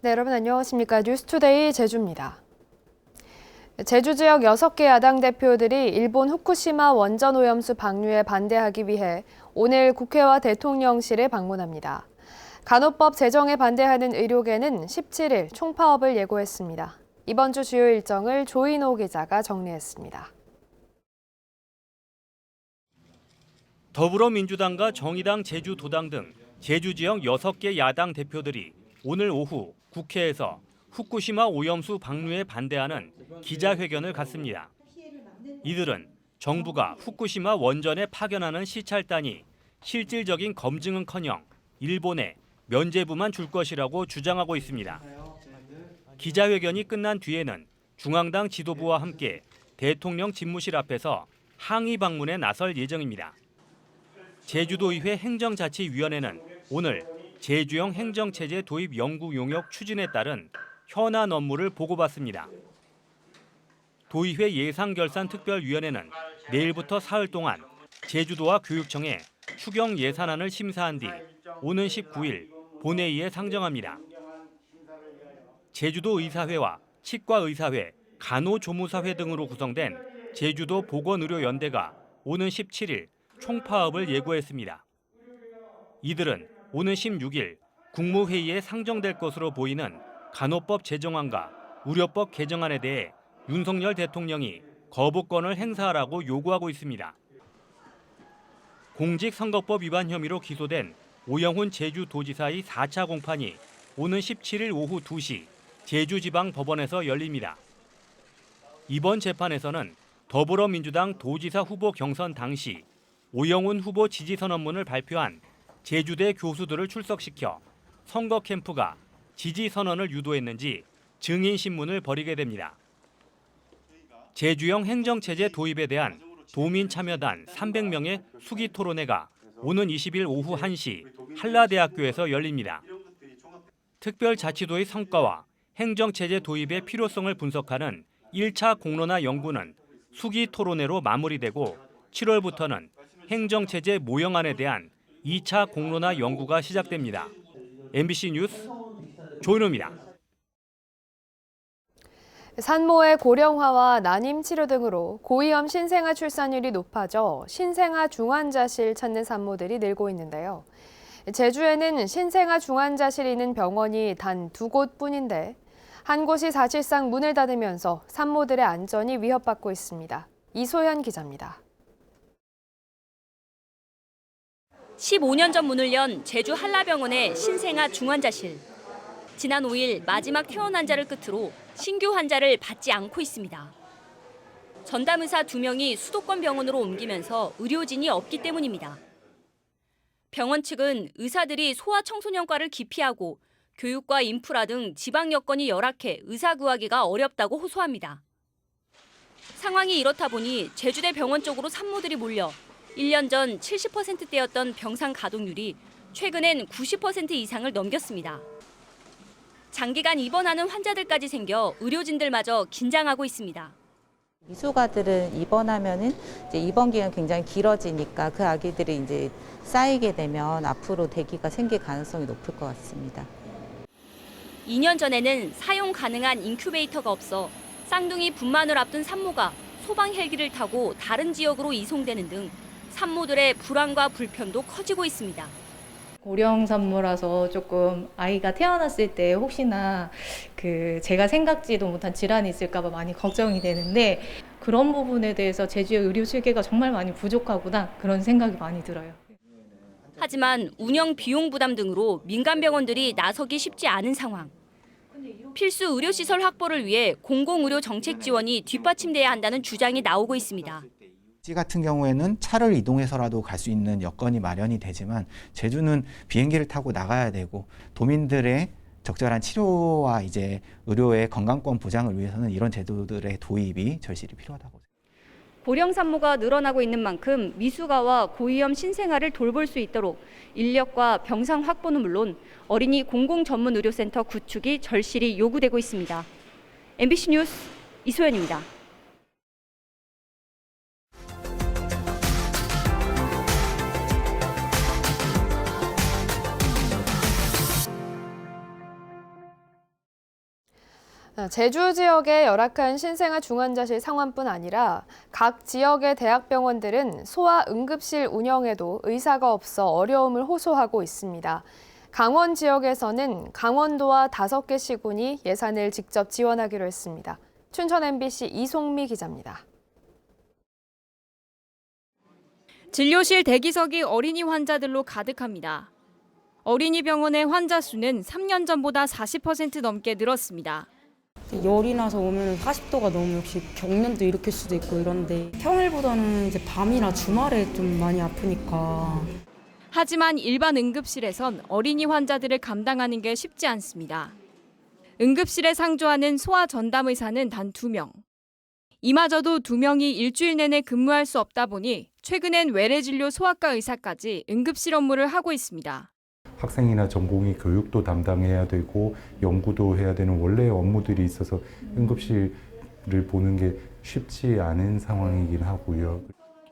네, 여러분 안녕하십니까. 뉴스투데이 제주입니다. 제주 지역 6개 야당 대표들이 일본 후쿠시마 원전 오염수 방류에 반대하기 위해 오늘 국회와 대통령실에 방문합니다. 간호법 제정에 반대하는 의료계는 17일 총파업을 예고했습니다. 이번 주 주요 일정을 조인호 기자가 정리했습니다. 더불어민주당과 정의당 제주도당 등 제주 지역 6개 야당 대표들이 오늘 오후 국회에서 후쿠시마 오염수 방류에 반대하는 기자회견을 갖습니다. 이들은 정부가 후쿠시마 원전에 파견하는 시찰단이 실질적인 검증은커녕 일본에 면제부만 줄 것이라고 주장하고 있습니다. 기자회견이 끝난 뒤에는 중앙당 지도부와 함께 대통령 집무실 앞에서 항의 방문에 나설 예정입니다. 제주도의회 행정자치위원회는 오늘 제주형 행정체제 도입 연구 용역 추진에 따른 현안 업무를 보고받습니다. 도의회 예산결산특별위원회는 내일부터 사흘 동안 제주도와 교육청에 추경 예산안을 심사한 뒤 오는 19일 본회의에 상정합니다. 제주도 의사회와 치과의사회, 간호조무사회 등으로 구성된 제주도 보건의료연대가 오는 17일 총파업을 예고했습니다. 이들은 오는 16일 국무회의에 상정될 것으로 보이는 간호법 제정안과 의료법 개정안에 대해 윤석열 대통령이 거부권을 행사하라고 요구하고 있습니다. 공직선거법 위반 혐의로 기소된 오영훈 제주도지사의 4차 공판이 오는 17일 오후 2시 제주지방법원에서 열립니다. 이번 재판에서는 더불어민주당 도지사 후보 경선 당시 오영훈 후보 지지 선언문을 발표한 제주대 교수들을 출석시켜 선거 캠프가 지지 선언을 유도했는지 증인 신문을 벌이게 됩니다. 제주형 행정체제 도입에 대한 도민 참여단 300명의 수기 토론회가 오는 20일 오후 1시 한라대학교에서 열립니다. 특별자치도의 성과와 행정체제 도입의 필요성을 분석하는 1차 공론화 연구는 수기 토론회로 마무리되고 7월부터는 행정체제 모형안에 대한 2차 공론화 연구가 시작됩니다. MBC 뉴스 조인호입니다. 산모의 고령화와 난임 치료 등으로 고위험 신생아 출산율이 높아져 신생아 중환자실 찾는 산모들이 늘고 있는데요. 제주에는 신생아 중환자실이 있는 병원이 단 두 곳뿐인데 한 곳이 사실상 문을 닫으면서 산모들의 안전이 위협받고 있습니다. 이소현 기자입니다. 15년 전 문을 연 제주 한라병원의 신생아 중환자실. 지난 5일 마지막 퇴원 환자를 끝으로 신규 환자를 받지 않고 있습니다. 전담 의사 2명이 수도권 병원으로 옮기면서 의료진이 없기 때문입니다. 병원 측은 의사들이 소아 청소년과를 기피하고 교육과 인프라 등 지방 여건이 열악해 의사 구하기가 어렵다고 호소합니다. 상황이 이렇다 보니 제주대 병원 쪽으로 산모들이 몰려 1년 전 70%대였던 병상 가동률이 최근엔 90% 이상을 넘겼습니다. 장기간 입원하는 환자들까지 생겨 의료진들마저 긴장하고 있습니다. 미숙아들은 입원하면은 이제 입원 기간 굉장히 길어지니까 그 아기들이 이제 쌓이게 되면 앞으로 대기가 생길 가능성이 높을 것 같습니다. 2년 전에는 사용 가능한 인큐베이터가 없어 쌍둥이 분만을 앞둔 산모가 소방 헬기를 타고 다른 지역으로 이송되는 등 산모들의 불안과 불편도 커지고 있습니다. 고령 산모라서 조금 아이가 태어났을 때 혹시나 그 제가 생각지도 못한 질환이 있을까봐 많이 걱정이 되는데 그런 부분에 대해서 제주의 의료 체계가 정말 많이 부족하구나 그런 생각이 많이 들어요. 하지만 운영 비용 부담 등으로 민간 병원들이 나서기 쉽지 않은 상황. 필수 의료 시설 확보를 위해 공공의료 정책 지원이 뒷받침돼야 한다는 주장이 나오고 있습니다. 지 같은 경우에는 차를 이동해서라도 갈 수 있는 여건이 마련이 되지만 제주는 비행기를 타고 나가야 되고 도민들의 적절한 치료와 이제 의료의 건강권 보장을 위해서는 이런 제도들의 도입이 절실히 필요하다고 고령 산모가 늘어나고 있는 만큼 미숙아와 고위험 신생아를 돌볼 수 있도록 인력과 병상 확보는 물론 어린이 공공 전문 의료센터 구축이 절실히 요구되고 있습니다. MBC 뉴스 이소연입니다. 제주 지역의 열악한 신생아 중환자실 상황뿐 아니라 각 지역의 대학병원들은 소아 응급실 운영에도 의사가 없어 어려움을 호소하고 있습니다. 강원 지역에서는 강원도와 다섯 개 시군이 예산을 직접 지원하기로 했습니다. 춘천 MBC 이송미 기자입니다. 진료실 대기석이 어린이 환자들로 가득합니다. 어린이 병원의 환자 수는 3년 전보다 40% 넘게 늘었습니다. 열이 나서 오면 40도가 넘으면 역시 경련도 일으킬 수도 있고 이런데 평일보다는 이제 밤이나 주말에 좀 많이 아프니까 하지만 일반 응급실에선 어린이 환자들을 감당하는 게 쉽지 않습니다. 응급실에 상주하는 소아 전담 의사는 단 2명. 이마저도 2명이 일주일 내내 근무할 수 없다 보니 최근엔 외래 진료 소아과 의사까지 응급실 업무를 하고 있습니다. 학생이나 전공의 교육도 담당해야 되고 연구도 해야 되는 원래 업무들이 있어서 응급실을 보는 게 쉽지 않은 상황이긴 하고요.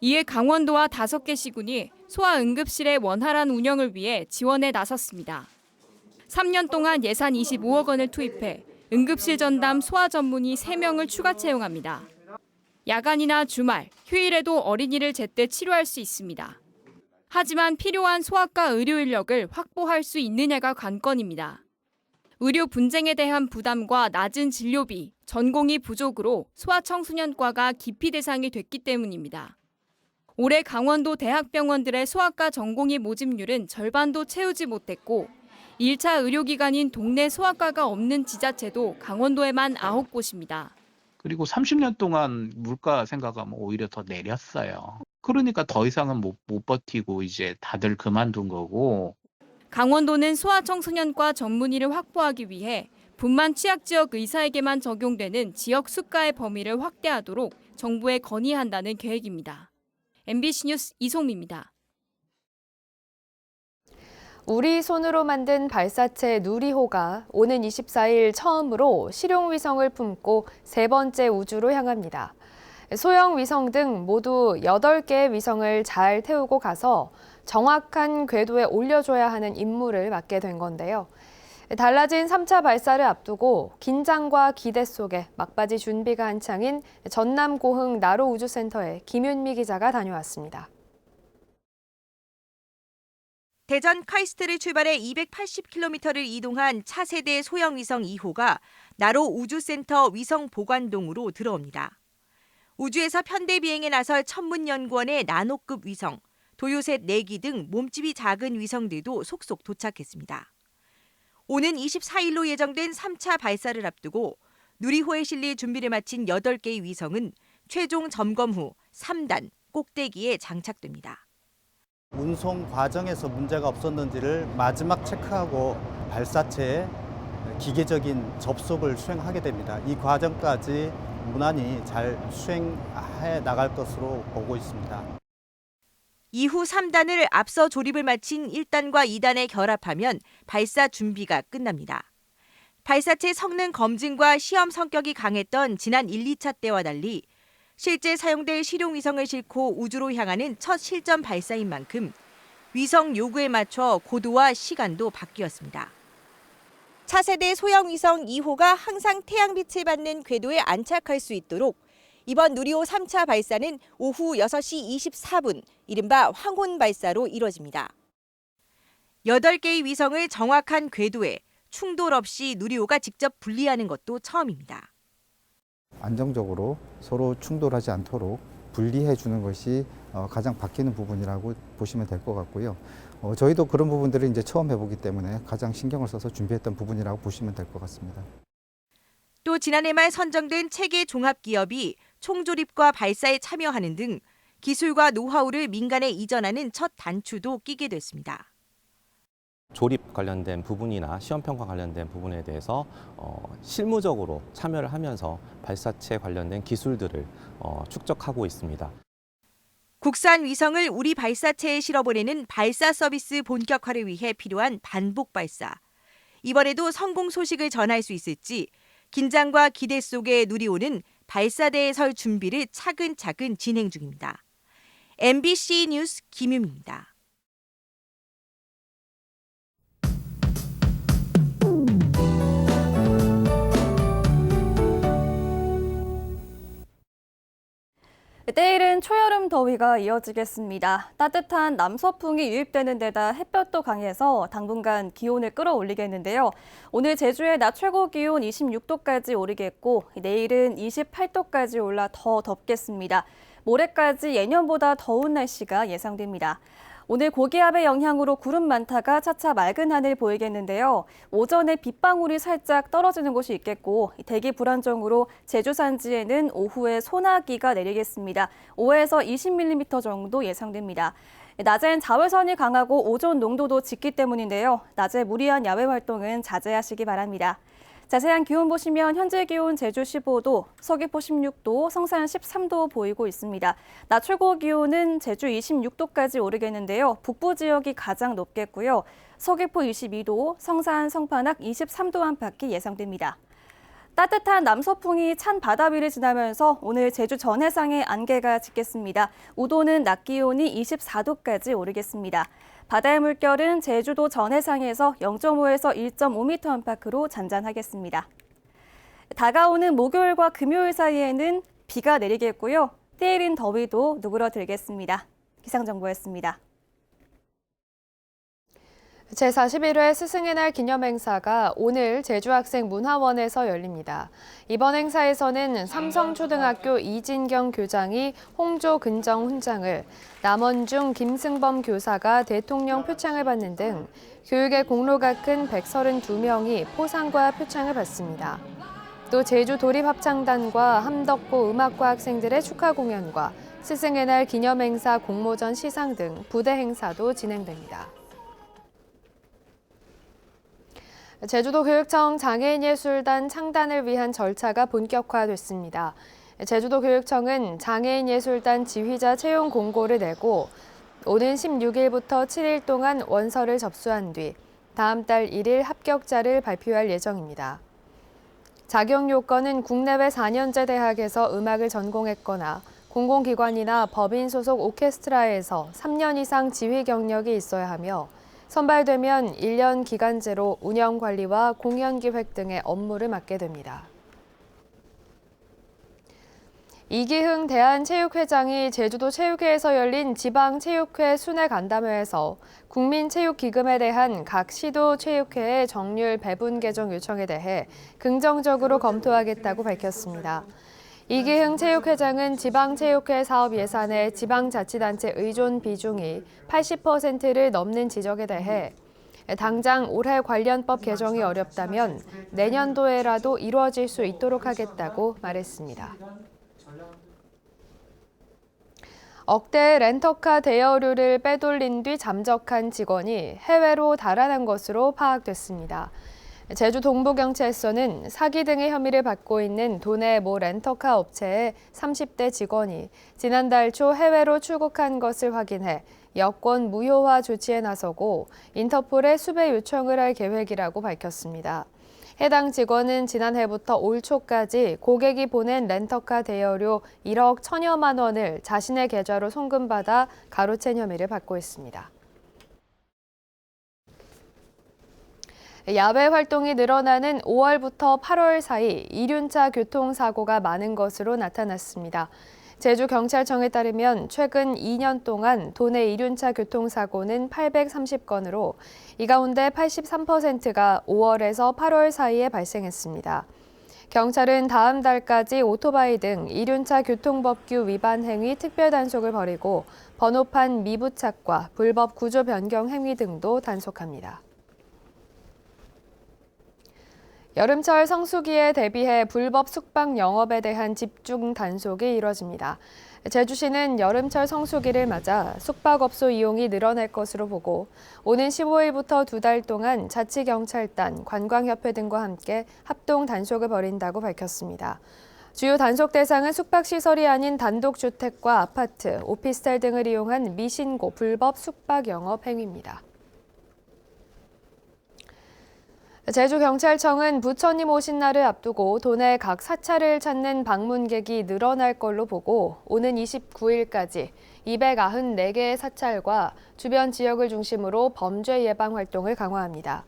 이에 강원도와 다섯 개 시군이 소아 응급실의 원활한 운영을 위해 지원에 나섰습니다. 3년 동안 예산 25억 원을 투입해 응급실 전담 소아 전문의 3명을 추가 채용합니다. 야간이나 주말, 휴일에도 어린이를 제때 치료할 수 있습니다. 하지만 필요한 소아과 의료 인력을 확보할 수 있느냐가 관건입니다. 의료 분쟁에 대한 부담과 낮은 진료비, 전공의 부족으로 소아청소년과가 기피 대상이 됐기 때문입니다. 올해 강원도 대학병원들의 소아과 전공의 모집률은 절반도 채우지 못했고 1차 의료기관인 동네 소아과가 없는 지자체도 강원도에만 9곳입니다. 그리고 30년 동안 물가 생각하면 오히려 더 내렸어요. 그러니까 더 이상은 못, 못 버티고 이제 다들 그만둔 거고 강원도는 소아청소년과 전문의를 확보하기 위해 분만 취약 지역 의사에게만 적용되는 지역 수가의 범위를 확대하도록 정부에 건의한다는 계획입니다. MBC 뉴스 이송미입니다. 우리 손으로 만든 발사체 누리호가 오는 24일 처음으로 실용 위성을 품고 세 번째 우주로 향합니다. 소형 위성 등 모두 8개의 위성을 잘 태우고 가서 정확한 궤도에 올려줘야 하는 임무를 맡게 된 건데요. 달라진 3차 발사를 앞두고 긴장과 기대 속에 막바지 준비가 한창인 전남 고흥 나로 우주센터에 김윤미 기자가 다녀왔습니다. 대전 카이스트를 출발해 280km를 이동한 차세대 소형 위성 2호가 나로 우주센터 위성 보관동으로 들어옵니다. 우주에서 편대 비행에 나설 천문연구원의 나노급 위성, 도요셋 4기 등 몸집이 작은 위성들도 속속 도착했습니다. 오는 24일로 예정된 3차 발사를 앞두고 누리호에 실릴 준비를 마친 8개의 위성은 최종 점검 후 3단 꼭대기에 장착됩니다. 운송 과정에서 문제가 없었는지를 마지막 체크하고 발사체에 기계적인 접속을 수행하게 됩니다. 이 과정까지 무난히 잘 수행해 나갈 것으로 보고 있습니다. 이후 3단을 앞서 조립을 마친 1단과 2단에 결합하면 발사 준비가 끝납니다. 발사체 성능 검증과 시험 성격이 강했던 지난 1, 2차 때와 달리 실제 사용될 실용 위성을 싣고 우주로 향하는 첫 실전 발사인 만큼 위성 요구에 맞춰 고도와 시간도 바뀌었습니다. 차세대 소형 위성 2호가 항상 태양빛을 받는 궤도에 안착할 수 있도록 이번 누리호 3차 발사는 오후 6시 24분, 이른바 황혼 발사로 이뤄집니다. 8개의 위성을 정확한 궤도에 충돌 없이 누리호가 직접 분리하는 것도 처음입니다. 안정적으로 서로 충돌하지 않도록 분리해 주는 것이 어, 가장 바뀌는 부분이라고 보시면 될 것 같고요. 어, 저희도 그런 부분들을 이제 처음 해보기 때문에 가장 신경을 써서 준비했던 부분이라고 보시면 될 것 같습니다. 또 지난해 말 선정된 체계 종합 기업이 총조립과 발사에 참여하는 등 기술과 노하우를 민간에 이전하는 첫 단추도 끼게 됐습니다. 조립 관련된 부분이나 시험 평가 관련된 부분에 대해서 어, 실무적으로 참여를 하면서 발사체 관련된 기술들을 어, 축적하고 있습니다. 국산 위성을 우리 발사체에 실어보내는 발사 서비스 본격화를 위해 필요한 반복 발사. 이번에도 성공 소식을 전할 수 있을지 긴장과 기대 속에 누리호는 발사대에 설 준비를 차근차근 진행 중입니다. MBC 뉴스 김유미입니다. 내일은 초여름 더위가 이어지겠습니다. 따뜻한 남서풍이 유입되는 데다 햇볕도 강해서 당분간 기온을 끌어올리겠는데요. 오늘 제주의 낮 최고 기온 26도까지 오르겠고 내일은 28도까지 올라 더 덥겠습니다. 모레까지 예년보다 더운 날씨가 예상됩니다. 오늘 고기압의 영향으로 구름 많다가 차차 맑은 하늘 보이겠는데요. 오전에 빗방울이 살짝 떨어지는 곳이 있겠고 대기 불안정으로 제주 산지에는 오후에 소나기가 내리겠습니다. 5에서 20mm 정도 예상됩니다. 낮엔 자외선이 강하고 오존 농도도 짙기 때문인데요. 낮에 무리한 야외 활동은 자제하시기 바랍니다. 자세한 기온 보시면 현재 기온 제주 15도, 서귀포 16도, 성산 13도 보이고 있습니다. 낮 최고 기온은 제주 26도까지 오르겠는데요. 북부 지역이 가장 높겠고요. 서귀포 22도, 성산, 성판악 23도 안팎이 예상됩니다. 따뜻한 남서풍이 찬 바다 위를 지나면서 오늘 제주 전해상에 안개가 짙겠습니다. 우도는 낮 기온이 24도까지 오르겠습니다. 바다의 물결은 제주도 전해상에서 0.5에서 1.5m 안팎으로 잔잔하겠습니다. 다가오는 목요일과 금요일 사이에는 비가 내리겠고요. 때이른 더위도 누그러들겠습니다. 기상정보였습니다. 제41회 스승의 날 기념행사가 오늘 제주학생 문화원에서 열립니다. 이번 행사에서는 삼성초등학교 이진경 교장이 홍조 근정 훈장을, 남원중 김승범 교사가 대통령 표창을 받는 등 교육의 공로가 큰 132명이 포상과 표창을 받습니다. 또 제주 도립합창단과 함덕고 음악과 학생들의 축하 공연과 스승의 날 기념행사 공모전 시상 등 부대 행사도 진행됩니다. 제주도 교육청 장애인예술단 창단을 위한 절차가 본격화됐습니다. 제주도 교육청은 장애인예술단 지휘자 채용 공고를 내고 오는 16일부터 7일 동안 원서를 접수한 뒤 다음 달 1일 합격자를 발표할 예정입니다. 자격 요건은 국내외 4년제 대학에서 음악을 전공했거나 공공기관이나 법인 소속 오케스트라에서 3년 이상 지휘 경력이 있어야 하며 선발되면 1년 기간제로 운영 관리와 공연 기획 등의 업무를 맡게 됩니다. 이기흥 대한체육회장이 제주도 체육회에서 열린 지방체육회 순회 간담회에서 국민체육기금에 대한 각 시도 체육회의 정률 배분 개정 요청에 대해 긍정적으로 검토하겠다고 밝혔습니다. 이기흥 체육회장은 지방체육회 사업 예산의 지방자치단체 의존 비중이 80%를 넘는 지적에 대해 당장 올해 관련법 개정이 어렵다면 내년도에라도 이루어질 수 있도록 하겠다고 말했습니다. 억대 렌터카 대여료를 빼돌린 뒤 잠적한 직원이 해외로 달아난 것으로 파악됐습니다. 제주 동부경찰서는 사기 등의 혐의를 받고 있는 도내 모 렌터카 업체의 30대 직원이 지난달 초 해외로 출국한 것을 확인해 여권 무효화 조치에 나서고 인터폴에 수배 요청을 할 계획이라고 밝혔습니다. 해당 직원은 지난해부터 올 초까지 고객이 보낸 렌터카 대여료 1억 천여만 원을 자신의 계좌로 송금받아 가로챈 혐의를 받고 있습니다. 야외 활동이 늘어나는 5월부터 8월 사이 이륜차 교통사고가 많은 것으로 나타났습니다. 제주경찰청에 따르면 최근 2년 동안 도내 이륜차 교통사고는 830건으로 이 가운데 83%가 5월에서 8월 사이에 발생했습니다. 경찰은 다음 달까지 오토바이 등 이륜차 교통법규 위반 행위 특별 단속을 벌이고 번호판 미부착과 불법 구조 변경 행위 등도 단속합니다. 여름철 성수기에 대비해 불법 숙박 영업에 대한 집중 단속이 이뤄집니다. 제주시는 여름철 성수기를 맞아 숙박업소 이용이 늘어날 것으로 보고 오는 15일부터 두 달 동안 자치경찰단, 관광협회 등과 함께 합동 단속을 벌인다고 밝혔습니다. 주요 단속 대상은 숙박시설이 아닌 단독주택과 아파트, 오피스텔 등을 이용한 미신고 불법 숙박 영업 행위입니다. 제주경찰청은 부처님 오신 날을 앞두고 도내 각 사찰을 찾는 방문객이 늘어날 걸로 보고 오는 29일까지 294개의 사찰과 주변 지역을 중심으로 범죄 예방 활동을 강화합니다.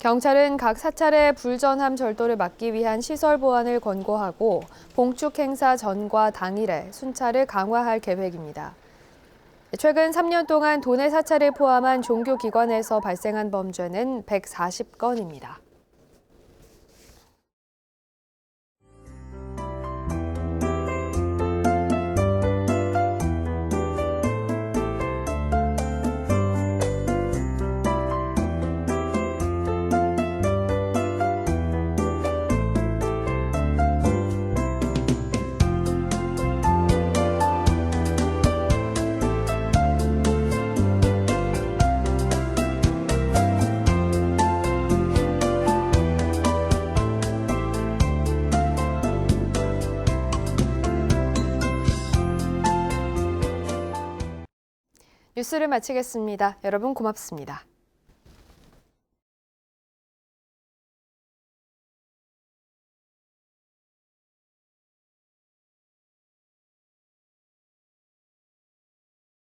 경찰은 각 사찰의 불전함 절도를 막기 위한 시설 보안을 권고하고 봉축 행사 전과 당일에 순찰을 강화할 계획입니다. 최근 3년 동안 도내 사찰을 포함한 종교기관에서 발생한 범죄는 140건입니다. 뉴스를 마치겠습니다. 여러분 고맙습니다.